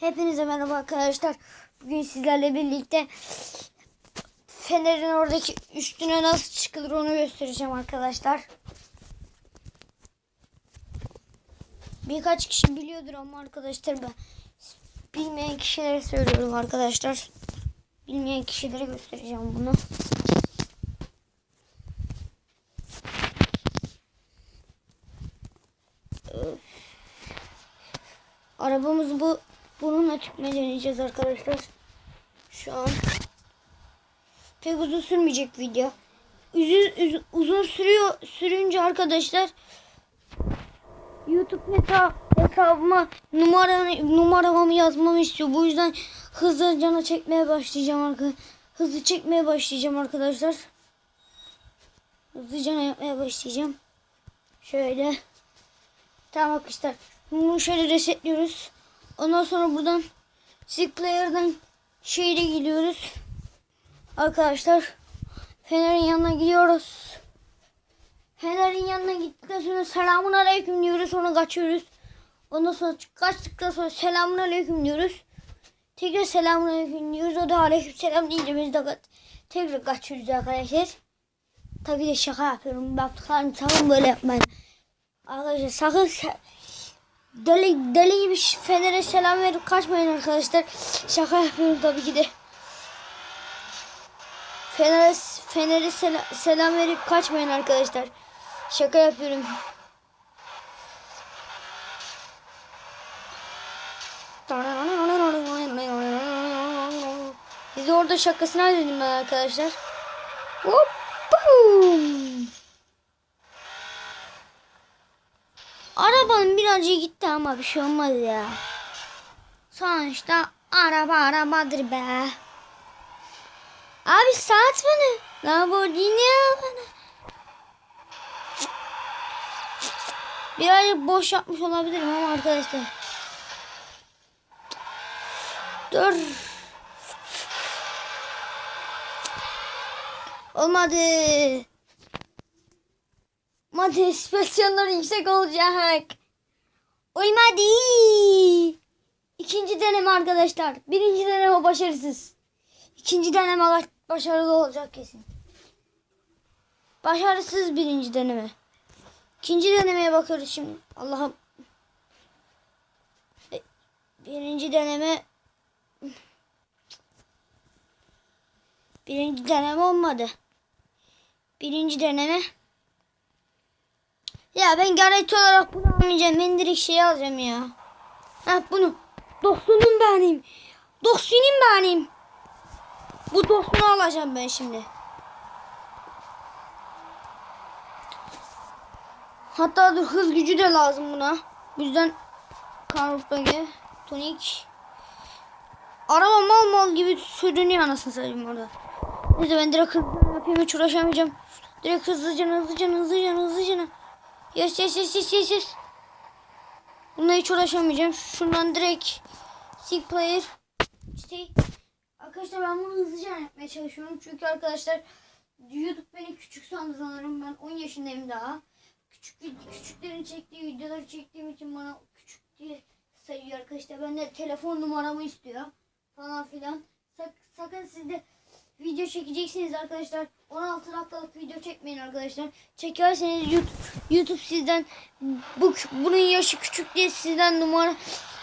Hepinize merhaba arkadaşlar. Bugün sizlerle birlikte Fener'in oradaki üstüne nasıl çıkılır onu göstereceğim arkadaşlar. Birkaç kişi biliyordur ama arkadaşlar ben bilmeyen kişilere söylüyorum arkadaşlar. Bilmeyen kişilere göstereceğim bunu. Arabamız bu. Bununla çıkmaya deneyeceğiz arkadaşlar. Şu an. Pek uzun sürmeyecek video. Uzun, uz- uzun sürüyor sürünce arkadaşlar YouTube hesap, hesabıma numara numaramı yazmamı istiyor. Bu yüzden hızlı cana çekmeye başlayacağım arkadaşlar. Hızlı çekmeye başlayacağım arkadaşlar. Hızlı cana yapmaya başlayacağım. Şöyle. Tamam arkadaşlar. Bunu şöyle resetliyoruz. Ondan sonra buradan Stick Player'dan şeyle geliyoruz. Arkadaşlar Fener'in yanına gidiyoruz. Fener'in yanına gittikten sonra selamun aleyküm diyoruz. Sonra kaçıyoruz. Ondan sonra kaçtıktan sonra selamun aleyküm diyoruz. Tekrar selamun aleyküm diyoruz. O da aleyküm selam deyince biz de ka- tekrar kaçıyoruz arkadaşlar. Tabii de şaka yapıyorum. Baktıklarını sakın böyle yapmayın. Arkadaşlar sakın deli, deli gibi ş- Fener'e selam verip kaçmayın arkadaşlar. Şaka yapıyorum tabii ki de. Fener'e Fener'e sela- selam verip kaçmayın arkadaşlar. Şaka yapıyorum. Biz orada şakasına dedim ben arkadaşlar. Hop, boom. Arabanın birazcık gitti ama bir şey olmadı ya. Sonuçta araba arabadır be. Abi saat bana. Lamborghini al bana. Birazcık boş yapmış olabilirim ama arkadaşlar. Dur. Olmadı. Motivasyonları yüksek olacak. Olmadı. İkinci deneme arkadaşlar. Birinci deneme başarısız. İkinci deneme başarılı olacak kesin. Başarısız birinci deneme. İkinci denemeye bakıyoruz şimdi. Allah'ım. E, Birinci deneme. Birinci deneme olmadı. Birinci deneme. Ya ben garanti olarak bunu almayacağım. Ben direkt şey alacağım ya. Ha bunu. Dostunum benim. Dostunum benim. Bu dostunu alacağım ben şimdi. Hatta dur hız gücü de lazım buna. Bu yüzden Karlsbage, Tonik. Araba mal mal gibi sürünüyor anasını satayım orada. Neyse ben direkt hızlı yapayım hiç uğraşamayacağım. Direkt hızlıca hızlıca hızlıca hızlıca. Yes yes yes yes yes yes. Bununla hiç uğraşamayacağım. Şundan direkt Sig Player. İşte arkadaşlar ben bunu hızlıca yapmaya çalışıyorum. Çünkü arkadaşlar YouTube beni küçük sandı sanırım. Ben 10 yaşındayım daha. Küçük küçüklerin çektiği videoları çektiğim için bana küçük diye sayıyor arkadaşlar. Ben de telefon numaramı istiyor falan filan. Sak, sakın siz de video çekeceksiniz arkadaşlar. 16 dakikalık video çekmeyin arkadaşlar. Çekerseniz YouTube, YouTube sizden bu bunun yaşı küçük diye sizden numara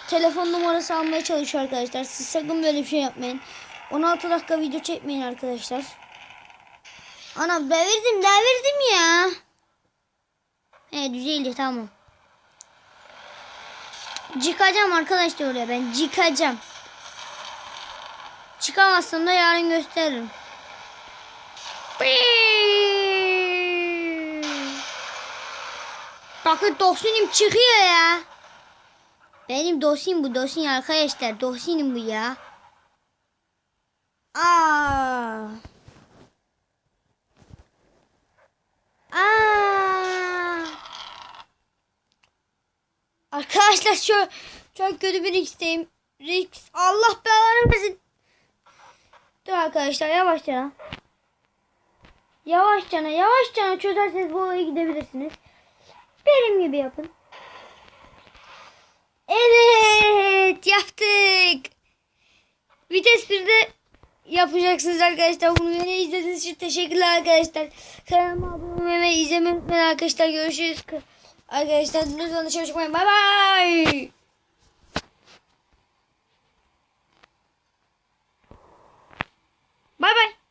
telefon numarası almaya çalışıyor arkadaşlar. Siz sakın böyle bir şey yapmayın. 16 dakika video çekmeyin arkadaşlar. Ana devirdim devirdim ya. He düzeldi tamam. Çıkacağım arkadaşlar oraya ben çıkacağım. Çıkamazsam da yarın gösteririm. Bakın dosyanim çıkıyor ya. Benim dosyam bu dosyam arkadaşlar. Dosyam bu ya. Aa. Aa. Arkadaşlar şu çok kötü bir Rix'teyim. Rix Allah belanı versin. Dur arkadaşlar yavaşça. Yavaşça yavaşça çözerseniz bu olayı gidebilirsiniz. Benim gibi yapın. Evet yaptık. Vites 1'de yapacaksınız arkadaşlar. Bunu yine izlediğiniz için teşekkürler arkadaşlar. Kanalıma abone olmayı ve izlemeyi unutmayın arkadaşlar. Görüşürüz. Arkadaşlar lütfen dışarı çıkmayın. Bay bay. Bye bye.